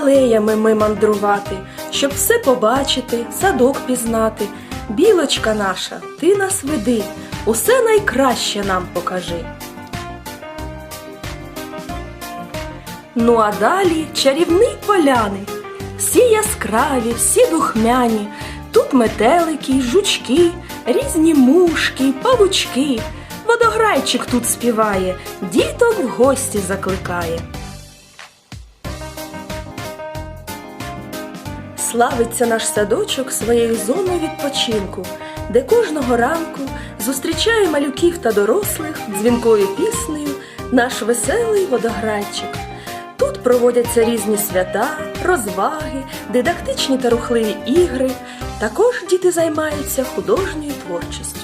Алеями ми мандрувати, щоб все побачити, садок пізнати. Білочка наша, ти нас веди, усе найкраще нам покажи. Ну а далі чарівні поляни, всі яскраві, всі духмяні. Тут метелики, жучки, різні мушки, павучки. Водограйчик тут співає, діток в гості закликає. Славиться наш садочок своєю зоною відпочинку, де кожного ранку зустрічає малюків та дорослих дзвінкою піснею наш веселий водограйчик. Тут проводяться різні свята, розваги, дидактичні та рухливі ігри. Також діти займаються художньою творчістю.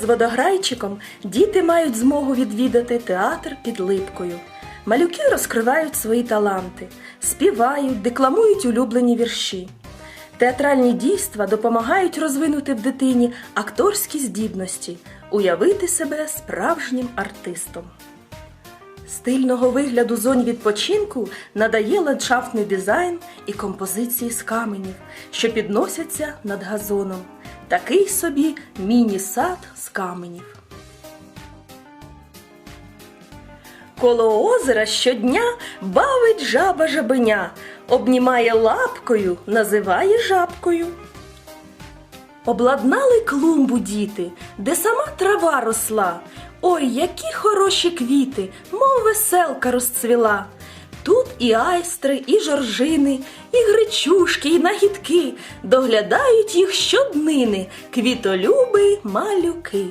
З водограйчиком діти мають змогу відвідати театр під липкою. Малюки розкривають свої таланти, співають, декламують улюблені вірші. Театральні дійства допомагають розвинути в дитині акторські здібності, уявити себе справжнім артистом. Стильного вигляду зонь відпочинку надає ландшафтний дизайн і композиції з каменів, що підносяться над газоном. Такий собі міні-сад з каменів. Коло озера щодня бавить жаба жабеня, обнімає лапкою, називає жабкою. Обладнали клумбу діти, де сама трава росла. Ой, які хороші квіти, мов веселка розцвіла. Тут і айстри, і жоржини, і гречушки, і нагідки. Доглядають їх щоднини, квітолюби малюки.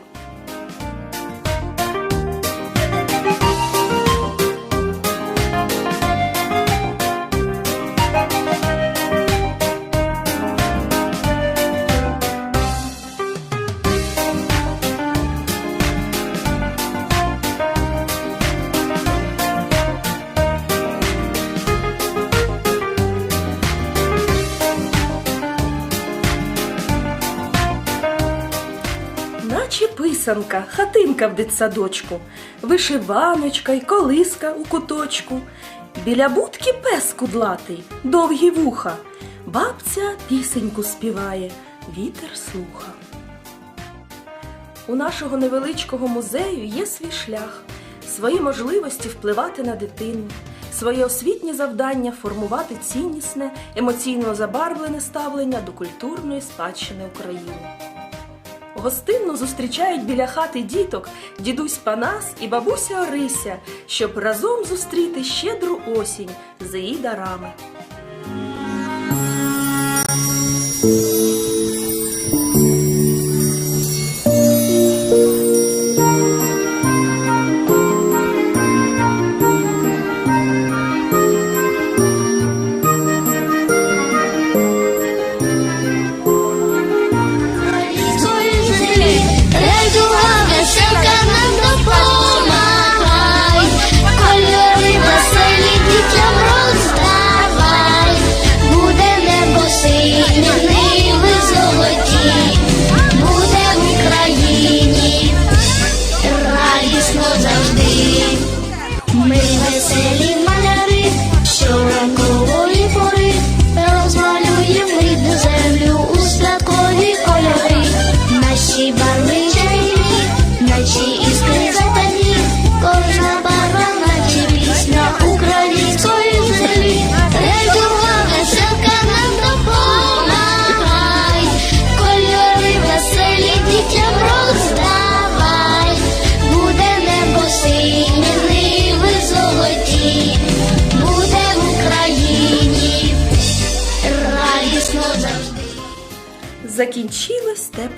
Писанка, хатинка в дитсадочку, вишиваночка й колиска у куточку. Біля будки пес кудлатий, довгі вуха. Бабця пісеньку співає, вітер слуха. У нашого невеличкого музею є свій шлях, свої можливості впливати на дитину, своє освітнє завдання формувати ціннісне, емоційно забарвлене ставлення до культурної спадщини України. Гостинно зустрічають біля хати діток дідусь Панас і бабуся Орися, щоб разом зустріти щедру осінь з її дарами.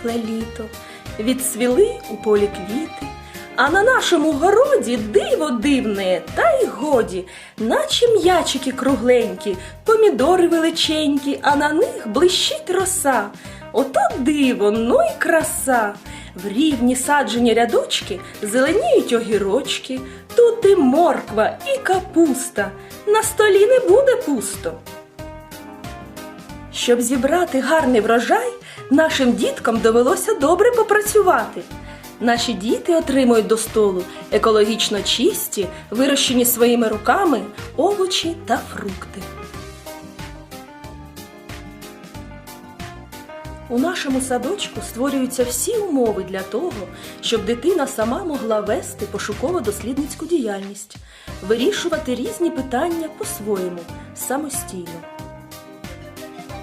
Тепле літо, відсвіли у полі квіти, а на нашому городі диво дивне, та й годі, наче м'ячики кругленькі, помідори величенькі, а на них блищить роса. Ото диво, ну й краса. В рівні саджені рядочки зеленіють огірочки, тут і морква, і капуста. На столі не буде пусто. Щоб зібрати гарний врожай, нашим діткам довелося добре попрацювати. Наші діти отримують до столу екологічно чисті, вирощені своїми руками овочі та фрукти. У нашому садочку створюються всі умови для того, щоб дитина сама могла вести пошуково-дослідницьку діяльність, вирішувати різні питання по-своєму, самостійно.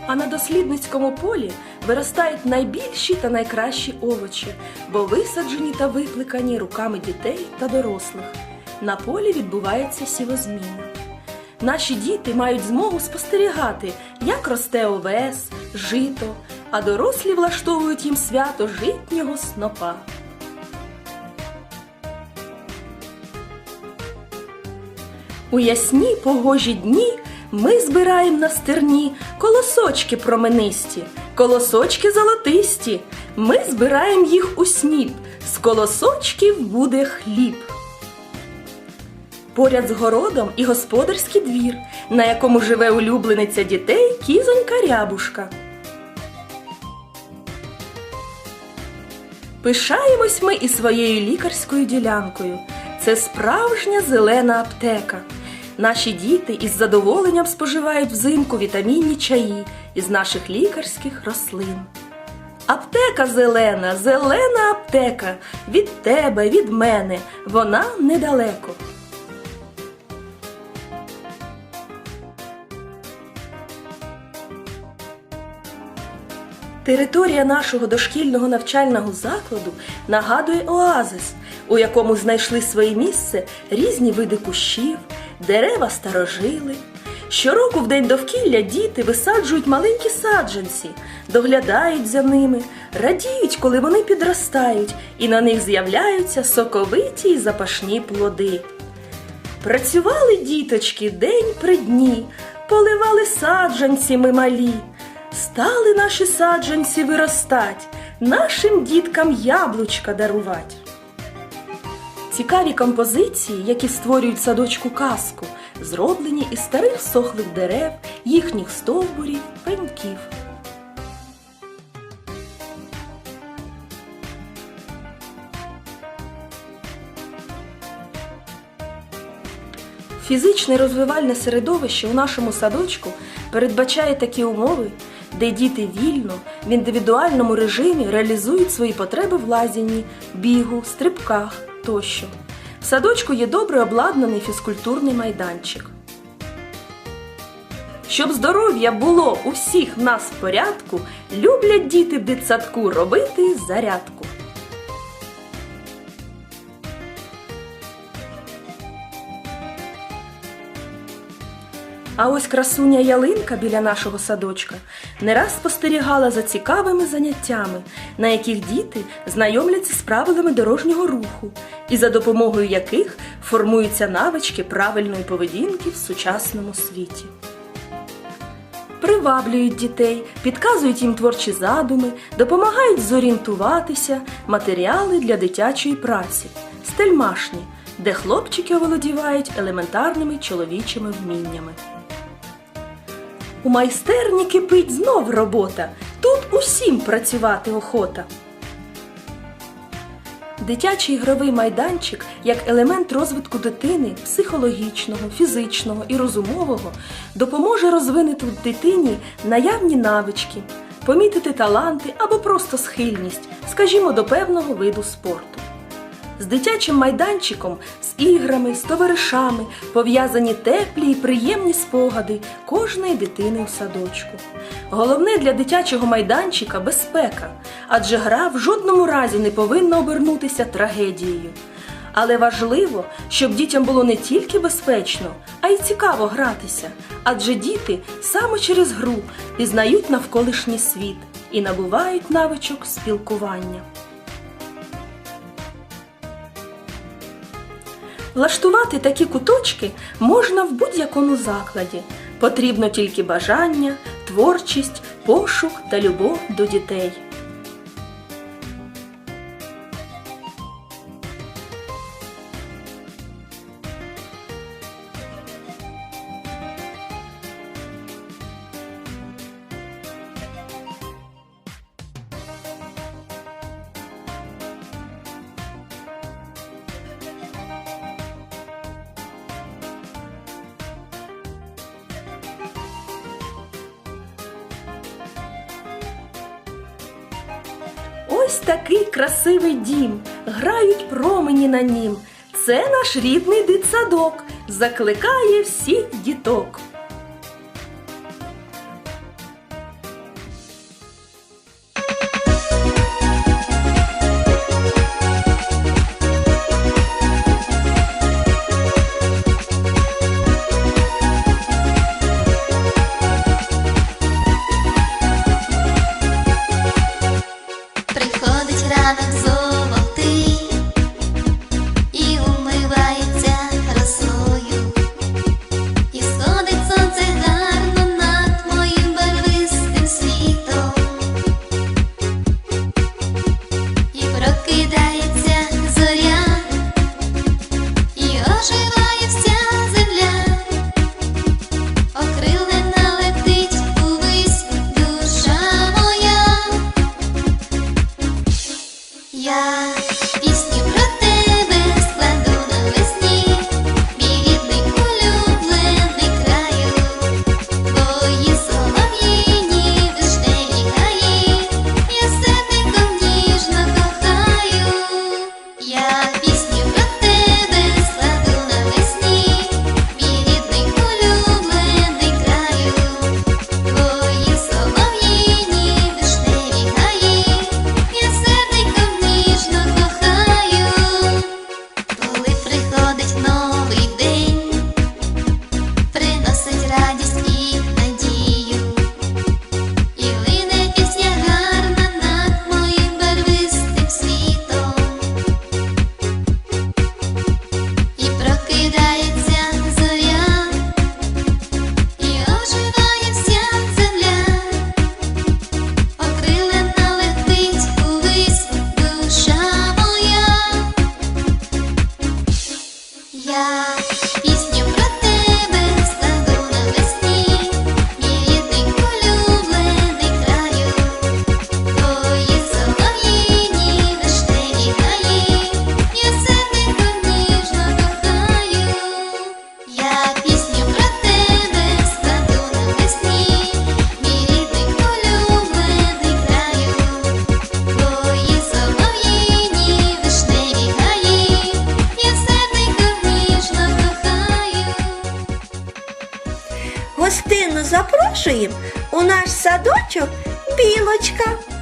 А на дослідницькому полі виростають найбільші та найкращі овочі, бо висаджені та викликані руками дітей та дорослих. На полі відбувається сівозміна. Наші діти мають змогу спостерігати, як росте овес, жито, а дорослі влаштовують їм свято житнього снопа. У ясні погожі дні ми збираємо на стерні колосочки променисті, колосочки золотисті. Ми збираємо їх у сніп, з колосочків буде хліб. Поряд з городом і господарський двір, на якому живе улюблениця дітей кізонька рябушка. Пишаємось ми і своєю лікарською ділянкою. Це справжня зелена аптека. Наші діти із задоволенням споживають взимку вітамінні чаї із наших лікарських рослин. Аптека зелена, зелена аптека від тебе, від мене, вона недалеко. Територія нашого дошкільного навчального закладу нагадує оазис, у якому знайшли своє місце різні види кущів дерева старожили. Щороку в день довкілля діти висаджують маленькі саджанці, доглядають за ними, радіють, коли вони підростають, і на них з'являються соковиті й запашні плоди. Працювали діточки день при дні, поливали саджанці ми малі. Стали наші саджанці виростать, нашим діткам яблучка дарувать. Цікаві композиції, які створюють садочку казку, зроблені із старих сохлих дерев, їхніх стовбурів, пеньків. Фізичне розвивальне середовище у нашому садочку передбачає такі умови, де діти вільно в індивідуальному режимі реалізують свої потреби в лазінні, бігу, стрибках тощо. В садочку є добре обладнаний фізкультурний майданчик. Щоб здоров'я було у всіх нас в порядку, люблять діти в дитсадку робити зарядку. А ось красуня ялинка біля нашого садочка не раз спостерігала за цікавими заняттями, на яких діти знайомляться з правилами дорожнього руху, і за допомогою яких формуються навички правильної поведінки в сучасному світі. Приваблюють дітей, підказують їм творчі задуми, допомагають зорієнтуватися, матеріали для дитячої праці, стельмашні, де хлопчики оволодівають елементарними чоловічими вміннями. У майстерні кипить знов робота. Тут усім працювати охота. Дитячий ігровий майданчик як елемент розвитку дитини психологічного, фізичного і розумового допоможе розвинути в дитині наявні навички, помітити таланти або просто схильність, скажімо, до певного виду спорту. З дитячим майданчиком, з іграми, з товаришами пов'язані теплі і приємні спогади кожної дитини у садочку. Головне для дитячого майданчика безпека, адже гра в жодному разі не повинна обернутися трагедією. Але важливо, щоб дітям було не тільки безпечно, а й цікаво гратися, адже діти саме через гру пізнають навколишній світ і набувають навичок спілкування. Влаштувати такі куточки можна в будь-якому закладі. Потрібно тільки бажання, творчість, пошук та любов до дітей. Ось такий красивий дім, грають промені на нім. Це наш рідний дитсадок, закликає всіх діток. Запрошуємо у наш садочок білочка.